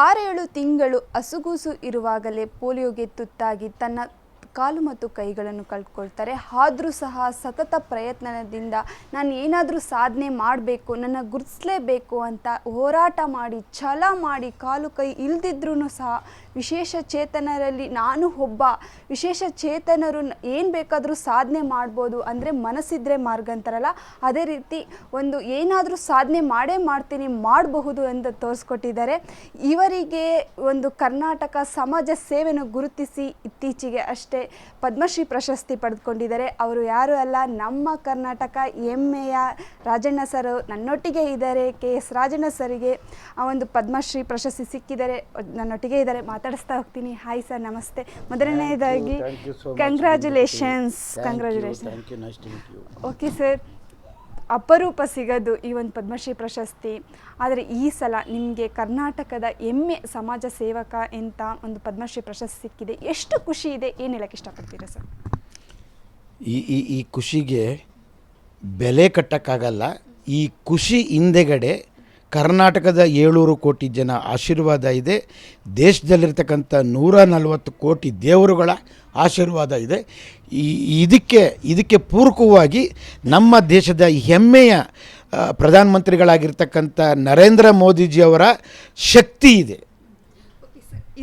ಆರೇಳು ತಿಂಗಳು ಅಸುಗೂಸು ಇರುವಾಗಲೇ ಪೋಲಿಯೋಗೆ ತುತ್ತಾಗಿ ತನ್ನ ಕಾಲು ಮತ್ತು ಕೈಗಳನ್ನು ಕಳ್ಕೊಳ್ತಾರೆ. ಆದರೂ ಸಹ ಸತತ ಪ್ರಯತ್ನದಿಂದ ನಾನು ಏನಾದರೂ ಸಾಧನೆ ಮಾಡಬೇಕು, ನನ್ನ ಗುರುತಿಸಲೇಬೇಕು ಅಂತ ಹೋರಾಟ ಮಾಡಿ, ಛಲ ಮಾಡಿ, ಕಾಲು ಕೈ ಇಲ್ದಿದ್ರೂ ಸಹ ವಿಶೇಷ ಚೇತನರಲ್ಲಿ ನಾನು ಒಬ್ಬ, ವಿಶೇಷ ಚೇತನರು ಏನು ಬೇಕಾದರೂ ಸಾಧನೆ ಮಾಡ್ಬೋದು ಅಂದರೆ ಮನಸ್ಸಿದ್ರೆ ಮಾರ್ಗ ಅಂತಾರಲ್ಲ, ಅದೇ ರೀತಿ ಒಂದು ಏನಾದರೂ ಸಾಧನೆ ಮಾಡೇ ಮಾಡ್ತೀನಿ, ಮಾಡಬಹುದು ಅಂತ ತೋರಿಸ್ಕೊಟ್ಟಿದ್ದಾರೆ. ಇವರಿಗೆ ಒಂದು ಕರ್ನಾಟಕ ಸಮಾಜ ಸೇವೆಯನ್ನು ಗುರುತಿಸಿ ಇತ್ತೀಚೆಗೆ ಅಷ್ಟೇ ಪದ್ಮಶ್ರೀ ಪ್ರಶಸ್ತಿ ಪಡೆದುಕೊಂಡಿದ್ದಾರೆ. ಅವರು ಯಾರು ಅಲ್ಲ ನಮ್ಮ ಕರ್ನಾಟಕ ಹೆಮ್ಮೆಯ ರಾಜಣ್ಣ ಸರ್ ನನ್ನೊಟ್ಟಿಗೆ ಇದ್ದಾರೆ. ಕೆ ಎಸ್ ರಾಜಣ್ಣ ಸರಿಗೆ ಆ ಒಂದು ಪದ್ಮಶ್ರೀ ಪ್ರಶಸ್ತಿ ಸಿಕ್ಕಿದ್ದಾರೆ ನನ್ನೊಟ್ಟಿಗೆ ಇದ್ದಾರೆ. ಮಾತಾಡಿಸ್ತಾ ಹೋಗ್ತೀನಿ. ಹಾಯ್ ಸರ್ ನಮಸ್ತೆ. ಮೊದಲನೆಯದಾಗಿ. Congratulations congratulation. ಓಕೆ ಸರ್ ಅಪರೂಪ ಸಿಗೋದು ಈ ಒಂದು ಪದ್ಮಶ್ರೀ ಪ್ರಶಸ್ತಿ. ಆದರೆ ಈ ಸಲ ನಿಮಗೆ ಕರ್ನಾಟಕದ ಹೆಮ್ಮೆ ಸಮಾಜ ಸೇವಕ ಅಂತ ಒಂದು ಪದ್ಮಶ್ರೀ ಪ್ರಶಸ್ತಿ ಸಿಕ್ಕಿದೆ. ಎಷ್ಟು ಖುಷಿ ಇದೆ? ಏನು ಹೇಳಕ್ಕೆ ಇಷ್ಟಪಡ್ತೀರಾ ಸರ್? ಈ ಈ ಈ ಖುಷಿಗೆ ಬೆಲೆ ಕಟ್ಟೋಕ್ಕಾಗಲ್ಲ. ಈ ಖುಷಿ ಹಿಂದೆಗಡೆ ಕರ್ನಾಟಕದ ಏಳ್ನೂರು ಕೋಟಿ ಜನ ಆಶೀರ್ವಾದ ಇದೆ. ದೇಶದಲ್ಲಿರ್ತಕ್ಕಂಥ ನೂರ ನಲವತ್ತು ಕೋಟಿ ದೇವರುಗಳ ಆಶೀರ್ವಾದ ಇದೆ. ಈ ಇದಕ್ಕೆ ಇದಕ್ಕೆ ಪೂರಕವಾಗಿ ನಮ್ಮ ದೇಶದ ಹೆಮ್ಮೆಯ ಪ್ರಧಾನಮಂತ್ರಿಗಳಾಗಿರ್ತಕ್ಕಂಥ ನರೇಂದ್ರ ಮೋದಿಜಿಯವರ ಶಕ್ತಿ ಇದೆ.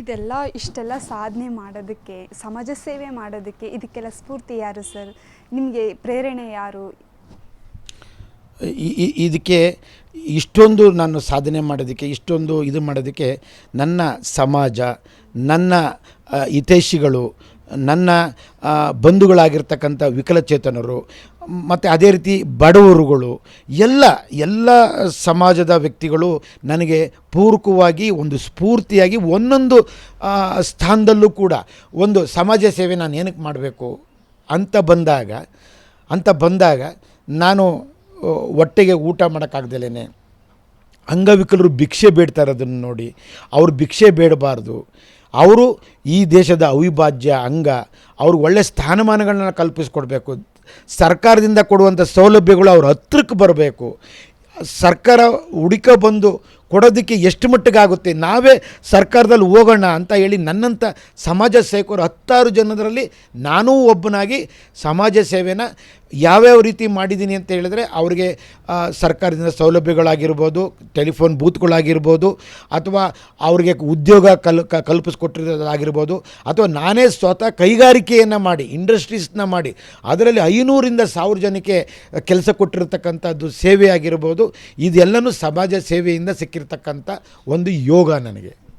ಇದೆಲ್ಲ ಇಷ್ಟೆಲ್ಲ ಸಾಧನೆ ಮಾಡೋದಕ್ಕೆ ಸಮಾಜ ಸೇವೆ ಮಾಡೋದಕ್ಕೆ ಇದಕ್ಕೆಲ್ಲ ಸ್ಫೂರ್ತಿ ಯಾರು ಸರ್ ನಿಮಗೆ ಪ್ರೇರಣೆ ಯಾರು? ಇದಕ್ಕೆ ಇಷ್ಟೊಂದು ನಾನು ಸಾಧನೆ ಮಾಡೋದಕ್ಕೆ, ಇಷ್ಟೊಂದು ಇದು ಮಾಡೋದಕ್ಕೆ ನನ್ನ ಸಮಾಜ, ನನ್ನ ಹಿತೈಷಿಗಳು, ನನ್ನ ಬಂಧುಗಳಾಗಿರ್ತಕ್ಕಂಥ ವಿಕಲಚೇತನರು, ಮತ್ತು ಅದೇ ರೀತಿ ಬಡವರುಗಳು, ಎಲ್ಲ ಎಲ್ಲ ಸಮಾಜದ ವ್ಯಕ್ತಿಗಳು ನನಗೆ ಪೂರಕವಾಗಿ ಒಂದು ಸ್ಫೂರ್ತಿಯಾಗಿ ಒಂದೊಂದು ಸ್ಥಾನದಲ್ಲೂ ಕೂಡ ಒಂದು ಸಮಾಜ ಸೇವೆ ನಾನು ಏನಕ್ಕೆ ಮಾಡಬೇಕು ಅಂತ ಬಂದಾಗ ಅಂತ ಬಂದಾಗ ನಾನು ಹೊಟ್ಟೆಗೆ ಊಟ ಮಾಡೋಕ್ಕಾಗ್ದಲೇ ಅಂಗವಿಕಲರು ಭಿಕ್ಷೆ ಬೇಡ್ತಾ ಇರೋದನ್ನು ನೋಡಿ, ಅವರು ಭಿಕ್ಷೆ ಬೇಡಬಾರ್ದು. ಅವರು ಈ ದೇಶದ ಅವಿಭಾಜ್ಯ ಅಂಗ, ಅವ್ರಿಗೆ ಒಳ್ಳೆಯ ಸ್ಥಾನಮಾನಗಳನ್ನ ಕಲ್ಪಿಸ್ಕೊಡ್ಬೇಕು. ಸರ್ಕಾರದಿಂದ ಕೊಡುವಂಥ ಸೌಲಭ್ಯಗಳು ಅವ್ರ ಹತ್ರಕ್ಕೆ ಬರಬೇಕು. ಸರ್ಕಾರ ಹುಡುಕ ಬಂದು ಕೊಡೋದಕ್ಕೆ ಎಷ್ಟು ಮಟ್ಟಿಗಾಗುತ್ತೆ? ನಾವೇ ಸರ್ಕಾರದಲ್ಲಿ ಹೋಗೋಣ ಅಂತ ಹೇಳಿ ನನ್ನಂಥ ಸಮಾಜ ಸೇವಕರು ಹತ್ತಾರು ಜನರಲ್ಲಿ ನಾನೂ ಒಬ್ಬನಾಗಿ ಸಮಾಜ ಸೇವೆನ ಯಾವ್ಯಾವ ರೀತಿ ಮಾಡಿದ್ದೀನಿ ಅಂತ ಹೇಳಿದ್ರೆ ಅವರಿಗೆ ಸರ್ಕಾರದಿಂದ ಸೌಲಭ್ಯಗಳಾಗಿರ್ಬೋದು, ಟೆಲಿಫೋನ್ ಬೂತ್ಗಳಾಗಿರ್ಬೋದು, ಅಥವಾ ಅವರಿಗೆ ಉದ್ಯೋಗ ಕಲ್ ಕಲ್ಪಿಸ್ಕೊಟ್ಟಿರೋದಾಗಿರ್ಬೋದು, ಅಥವಾ ನಾನೇ ಸ್ವತಃ ಕೈಗಾರಿಕೆಯನ್ನು ಮಾಡಿ, ಇಂಡಸ್ಟ್ರೀಸ್ನ ಮಾಡಿ, ಅದರಲ್ಲಿ ಐನೂರಿಂದ ಸಾವಿರ ಜನಕ್ಕೆ ಕೆಲಸ ಕೊಟ್ಟಿರತಕ್ಕಂಥದ್ದು ಸೇವೆ ಆಗಿರ್ಬೋದು ಇದೆಲ್ಲನೂ ಸಮಾಜ ಸೇವೆಯಿಂದ ಸಿಕ್ಕಿರ್ತಕ್ಕಂಥ ಒಂದು ಯೋಗ ನನಗೆ.